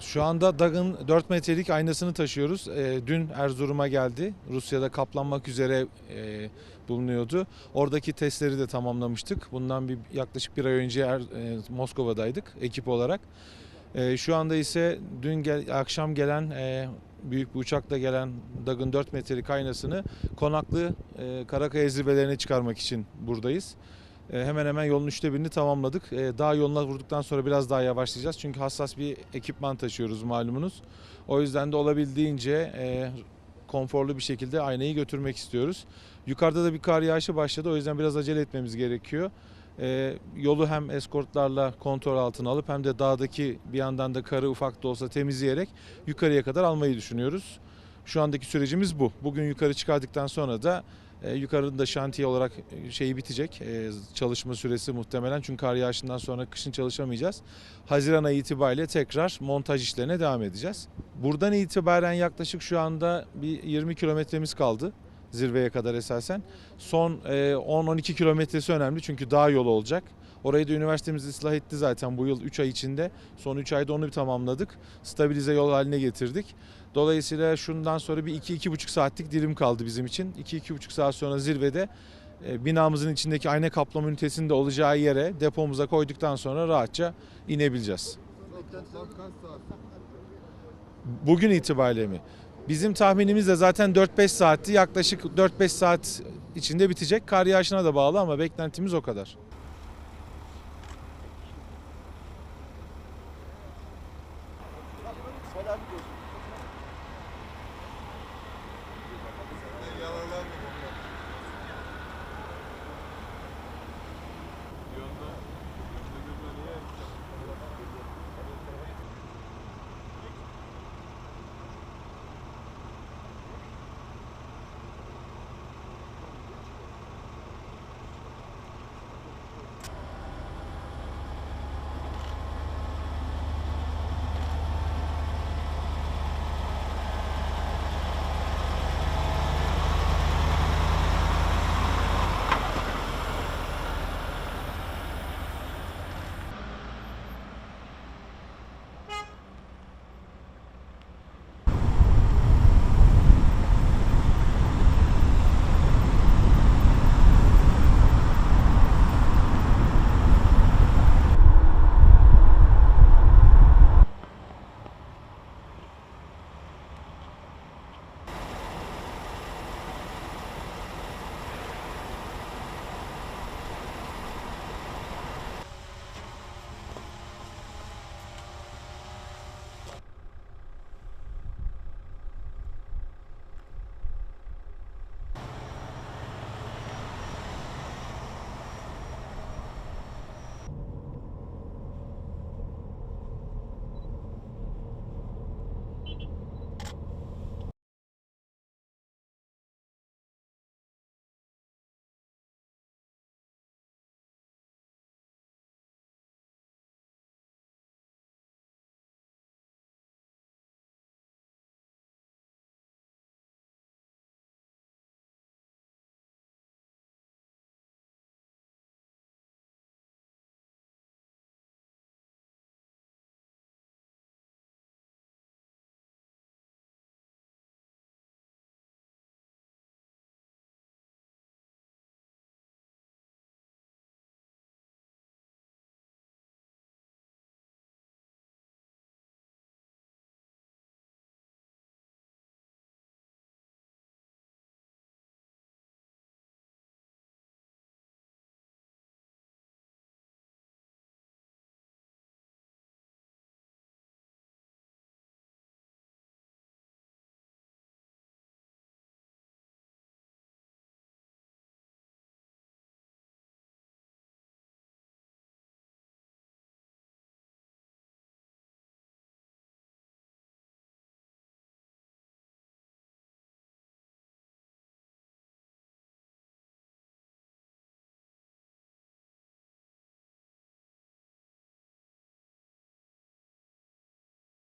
Şu anda DAG'ın 4 metrelik aynasını taşıyoruz. Ee, dün Erzurum'a geldi. Rusya'da kaplanmak üzere e, bulunuyordu. Oradaki testleri de tamamlamıştık. Bundan bir yaklaşık bir ay önce Er- e, Moskova'daydık ekip olarak. E, şu anda ise dün gel- akşam gelen e, büyük bir uçakla gelen DAG'ın 4 metrelik aynasını Konaklı e, Karakaya zirvelerine çıkarmak için buradayız. E, hemen hemen yolun üçte birini tamamladık. E, dağ yoluna vurduktan sonra biraz daha yavaşlayacağız. Çünkü hassas bir ekipman taşıyoruz malumunuz. O yüzden de olabildiğince e, konforlu bir şekilde aynayı götürmek istiyoruz. Yukarıda da bir kar yağışı başladı. O yüzden biraz acele etmemiz gerekiyor. Yolu hem eskortlarla kontrol altına alıp hem de dağdaki bir yandan da karı ufak da olsa temizleyerek yukarıya kadar almayı düşünüyoruz. Şu andaki sürecimiz bu. Bugün yukarı çıkardıktan sonra da e, yukarıda şantiye olarak e, şeyi bitecek. E, çalışma süresi muhtemelen çünkü kar yağışından sonra kışın çalışamayacağız. Haziran ayı itibariyle tekrar montaj işlerine devam edeceğiz. Buradan itibaren yaklaşık şu anda bir 20 kilometremiz kaldı zirveye kadar esasen. Son e, 10-12 kilometresi önemli çünkü dağ yolu olacak. Orayı da üniversitemiz ıslah etti zaten bu yıl 3 ay içinde. Son 3 ayda onu tamamladık. Stabilize yol haline getirdik. Dolayısıyla şundan sonra bir 2-2,5 saatlik dilim kaldı bizim için. 2-2,5 saat sonra zirvede e, binamızın içindeki ayna kaplama ünitesinin de olacağı yere depomuza koyduktan sonra rahatça inebileceğiz. Bugün itibariyle mi? Bizim tahminimiz de zaten 4-5 saatti. Yaklaşık 4-5 saat içinde bitecek. Kar yağışına da bağlı ama beklentimiz o kadar.